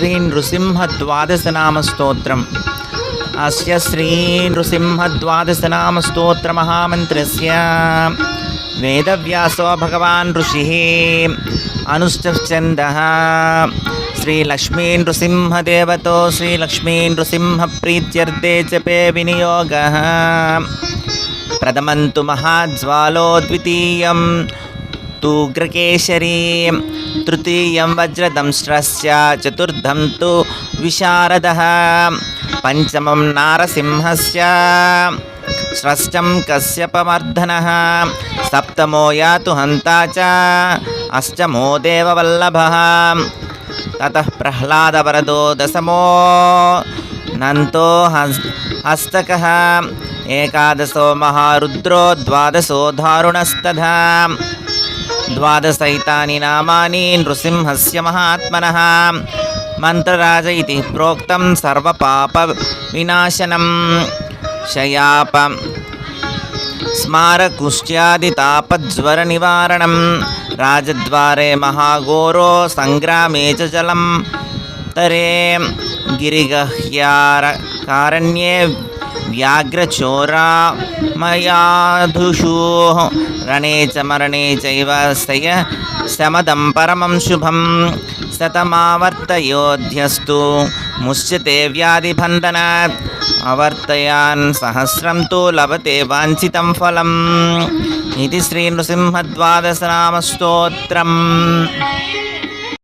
శ్రీ నృసింహద్వాదశనామస్తోత్రం అస్య శ్రీ నృసింహద్వాదశనామస్తోత్రమహామంత్రస్య వేదవ్యాసో భగవాన్ ఋషిः అనుశ్చందः శ్రీలక్ష్మీ నృసింహదేవతో శ్రీలక్ష్మీ నృసింహప్రీత్యర్థే జపే వినియోగः ప్రథమం తు మహాజ్వాలో ద్వితీయం తు ఉగ్రకేశరీ తృతీయం వజ్రదంశ్రస్య చతుర్థం తు విశారదः పంచమం నారసింహస్య షష్టం కశ్యపమర్దనः సప్తమో యాతు హంతా చ అష్టమో దేవవల్లభः తతః ప్రహ్లాదవరదో దశమో నంతో హస్ హస్తకः ఏకాదశో మహారుద్రో ద్వాదశో దారుణస్తథా ద్వాదశైతాని నామాని నృసింహస్య మహాత్మనः. మంత్రరాజ ఇది ప్రోక్తం సర్వపాప వినాశనం. శయాప స్మారకుష్ట్యాదితాపజ్వర నివారణం రాజద్వారే మహాఘోరో సంగ్రామే చ జలం. తరే గిరిగహ్యార కారణ్యే వ్యాఘ్రచోరామయాధుషు రణే చ మరణే చైవ స్తయ శమదం పరమం శుభం శతమావర్తయోధ్యస్తు ముశ్చితే వ్యాధిబంధనాత్ అవర్తయాన్ సహస్రం తో లభతే వాంఛితం ఫలం ఇది శ్రీ నృసింహద్వాదశనామస్తోత్రం